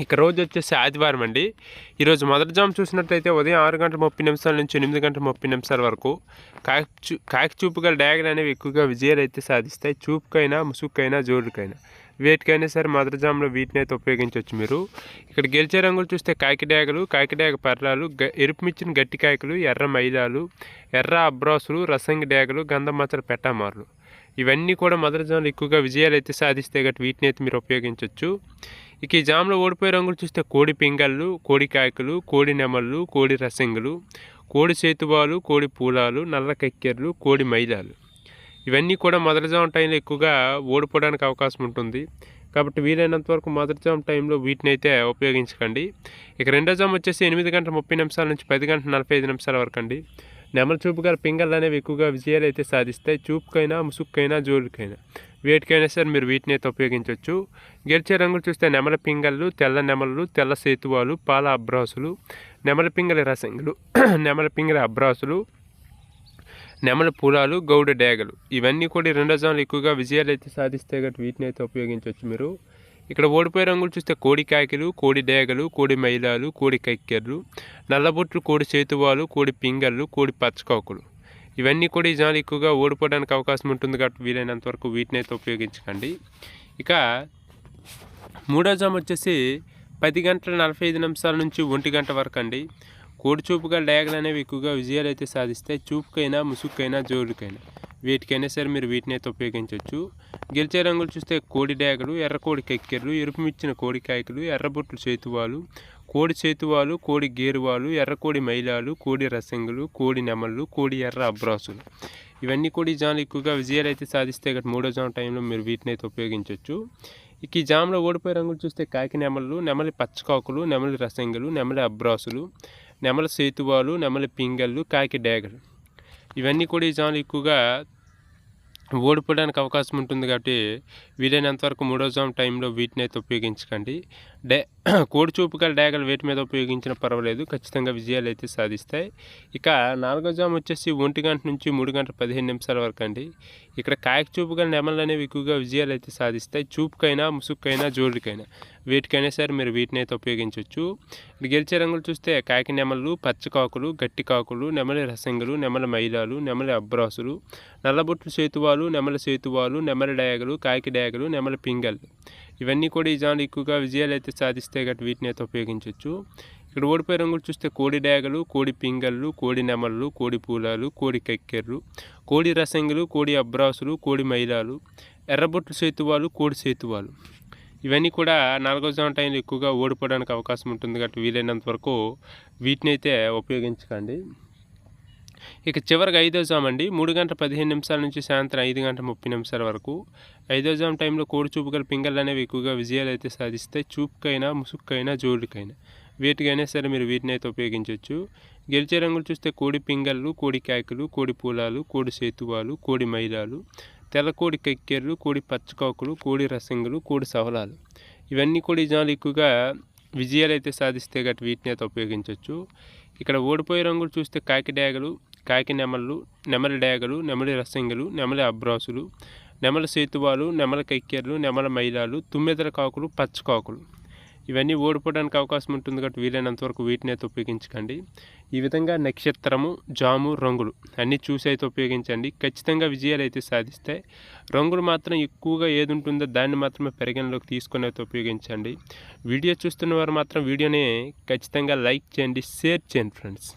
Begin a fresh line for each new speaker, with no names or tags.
ఇక రోజు వచ్చేసి ఆదివారం అండి. ఈరోజు మొదటి జాము చూసినట్లయితే ఉదయం ఆరు గంటల ముప్పై నిమిషాల నుంచి ఎనిమిది గంటల ముప్పై నిమిషాల వరకు కాకి చూ కాకి చూపు గల డ్యాగన్ అనేవి ఎక్కువగా విజయాలు అయితే సాధిస్తాయి. చూపుకైనా ముసుగుకైనా జోడుకైనా. వేటికైనా సరే మొదటి జాములో వీటిని అయితే ఉపయోగించవచ్చు మీరు. ఇక్కడ గెలిచే రంగులు చూస్తే కాకి కాకిడాగ కాకి డ్యాగ పర్లాలు గ ఎరుపు మిచ్చిన గట్టి కాయకులు ఎర్ర మైదాలు ఎర్ర అబ్రాసులు రసంగి డ్యాగలు గంధం మచ్చల ఇవన్నీ కూడా మొదటి జాములు ఎక్కువగా విజయాలు అయితే సాధిస్తే గట్టి వీటిని అయితే మీరు ఉపయోగించవచ్చు. ఇక ఈ జామ్లో ఓడిపోయే రంగులు చూస్తే కోడి పింగళ్ళు కోడి కాయకులు కోడి నెమళ్ళు కోడి రసంగులు కోడి చేతువాలు కోడి పూలాలు నల్ల కక్కెర్లు కోడి మైలాలు. ఇవన్నీ కూడా మొదటి జామ్ టైంలో ఎక్కువగా ఓడిపోవడానికి అవకాశం ఉంటుంది. కాబట్టి వీలైనంత వరకు మొదటి జామ్ టైంలో వీటిని అయితే ఉపయోగించకండి. ఇక రెండో జామ్ వచ్చేసి ఎనిమిది గంటల ముప్పై నిమిషాల నుంచి పది గంటల నలభై ఐదు నిమిషాల వరకు అండి. నెమల చూపు గల పింగళ్ళు అనేవి ఎక్కువగా విజయాలు అయితే సాధిస్తాయి. చూపుకైనా ముసుక్కైనా జోలుకైనా. వేటికైనా సరే మీరు వీటిని అయితే ఉపయోగించవచ్చు. గెలిచే రంగులు చూస్తే నెమల పింగళ్ళు తెల్ల నెమలు తెల్ల సేతువాలు పాల అబ్రాసులు నెమల పింగళి రసంగులు నెమల పింగళి అబ్రాసులు నెమల పూలాలు గౌడ డేగలు. ఇవన్నీ కూడా రెండో జాన్లు ఎక్కువగా విజయాలు అయితే సాధిస్తే గట్టి వీటిని అయితే ఉపయోగించవచ్చు మీరు. ఇక్కడ ఓడిపోయే రంగులు చూస్తే కోడి కాకిలు కోడి డేగలు కోడి మైలాలు కోడి కక్కెర్లు నల్లబొట్లు కోడి చేతువాలు కోడి పింగళ్ళు కోడి పచ్చకాకులు ఇవన్నీ కూడా ఈ జనాలు ఎక్కువగా ఓడిపోవడానికి అవకాశం ఉంటుంది కాబట్టి వీలైనంత వరకు వీటిని అయితే ఉపయోగించకండి. ఇక మూడో జామ్ వచ్చేసి పది గంటల నలభై ఐదు నిమిషాల నుంచి ఒంటి గంట వరకు అండి. కోడి చూపుగా డయాగలు అనేవి ఎక్కువగా విజయాలు అయితే సాధిస్తాయి చూపుకైనా ముసుగుకైనా జోలుకైనా వీటికైనా సరే మీరు వీటిని అయితే ఉపయోగించవచ్చు. గెలిచే రంగులు చూస్తే కోడి డేగలు ఎర్ర కోడి కెక్కెర్లు ఎరుపు మిచ్చిన కోడి కాయకులు ఎర్రబొట్లు చేతువాలు కోడి చేతువాలు కోడి గేరువాలు ఎర్రకోడి మైలాలు కోడి రసంగులు కోడి నెమళ్ళు కోడి ఎర్ర అబ్రాసులు. ఇవన్నీ కూడా ఈ జాములు ఎక్కువగా విజయాలు అయితే సాధిస్తే గట్ మూడో జామ్ టైంలో మీరు వీటిని అయితే ఉపయోగించవచ్చు ఇక ఈ జామ్లో ఓడిపోయే రంగులు చూస్తే కాకి నెమళ్ళు నెమలి పచ్చకాకులు నెమలి రసంగులు నెమలి అబ్రాసులు నెమల సేతువాలు నెమలి పింగళ్ళు కాకి డేగలు. ఇవన్నీ కూడా ఈ జాములు ఎక్కువగా ఓడిపోవడానికి అవకాశం ఉంటుంది కాబట్టి వీలైనంతవరకు మూడో జామ్ టైంలో వీటిని అయితే ఉపయోగించకండి. డే కోడి చూపు గల డేగలు వేటి మీద ఉపయోగించినా పర్వాలేదు. ఖచ్చితంగా విజయాలు అయితే సాధిస్తాయి. ఇక నాలుగో జామ్ వచ్చేసి ఒంటి గంట నుంచి మూడు గంటల పదిహేను నిమిషాల వరకు అండి. ఇక్కడ కాయక చూపు గల నెమలు అనేవి ఎక్కువగా విజయాలు అయితే సాధిస్తాయి. చూపుకైనా ముసుగుకైనా జోడుకైనా వీటికైనా సరే మీరు వీటిని అయితే ఉపయోగించవచ్చు. ఇక్కడ గెలిచే రంగులు చూస్తే కాకి నెమలు పచ్చకాకులు గట్టి కాకులు నెమలి రసంగులు నెమల మైలాలు నెమలి అబ్రాసులు నల్లబొట్లు సేతువాలు నెమల సేతువాలు నెమలి డయాగలు కాకి డయాగలు నెమల పింగల్. ఇవన్నీ కూడా ఈ జాన్లు ఎక్కువగా విజయాలు అయితే సాధిస్తే గట్టి వీటిని అయితే ఉపయోగించవచ్చు. ఇక్కడ ఓడిపోయే రంగులు చూస్తే కోడి డేగలు కోడి పింగళ్ళు కోడి నెమళ్ళు కోడి పూలాలు కోడి కక్కెర్లు కోడి రసంగులు కోడి అబ్రాసులు కోడి మైలాలు ఎర్రబొట్లు సేతువాలు కోడి సేతువాలు. ఇవన్నీ కూడా నాలుగో జామ టైంలో ఎక్కువగా ఓడిపోవడానికి అవకాశం ఉంటుంది కాబట్టి వీలైనంత వరకు వీటిని అయితే ఉపయోగించకండి. ఇక చివరికి ఐదో జామ్ అండి. మూడు గంటల పదిహేను నిమిషాల నుంచి సాయంత్రం ఐదు గంటల ముప్పై నిమిషాల వరకు. ఐదో జామ్ టైంలో కోడి చూపు గల పింగళ్ళు అనేవి ఎక్కువగా విజయాలు అయితే సాధిస్తాయి చూపుకైనా ముసుక్కైనా జోడుకైనా. వీటికైనా సరే మీరు వీటిని అయితే ఉపయోగించవచ్చు. గెలిచే రంగులు చూస్తే కోడి పింగళ్ళు కోడి కాయకులు కోడి పూలాలు కోడి సేతువాలు కోడి మైలాలు. తెల్ల కోడి కోడి పచ్చకాకులు కోడి రసింగులు కోడి సవలాలు. ఇవన్నీ కూడా ఈ ఎక్కువగా విజయాలు అయితే సాధిస్తే గట్టి వీటిని అయితే ఉపయోగించవచ్చు ఇక్కడ ఓడిపోయే రంగులు చూస్తే కాకి డేగలు కాకి నెమళ్ళు నెమలి డేగలు నెమలి రసింగులు నెమలి అబ్రాసులు నెమల సేతువాలు నెమల కక్కెర్లు నెమల మైలాలు తుమ్మెదల కాకులు పచ్చకాకులు ఇవన్నీ ఓడిపోవడానికి అవకాశం ఉంటుంది కాబట్టి వీలైనంత వరకు వీటిని అయితే ఉపయోగించకండి. ఈ విధంగా నక్షత్రము జాము రంగులు అన్నీ చూసి అయితే ఉపయోగించండి. ఖచ్చితంగా విజయాలు అయితే సాధిస్తాయి రంగులు మాత్రం ఎక్కువగా ఏది ఉంటుందో దాన్ని మాత్రమే పరిగణలోకి తీసుకొని అయితే ఉపయోగించండి. వీడియో చూస్తున్న వారు మాత్రం వీడియోని ఖచ్చితంగా లైక్ చేయండి షేర్ చేయండి ఫ్రెండ్స్.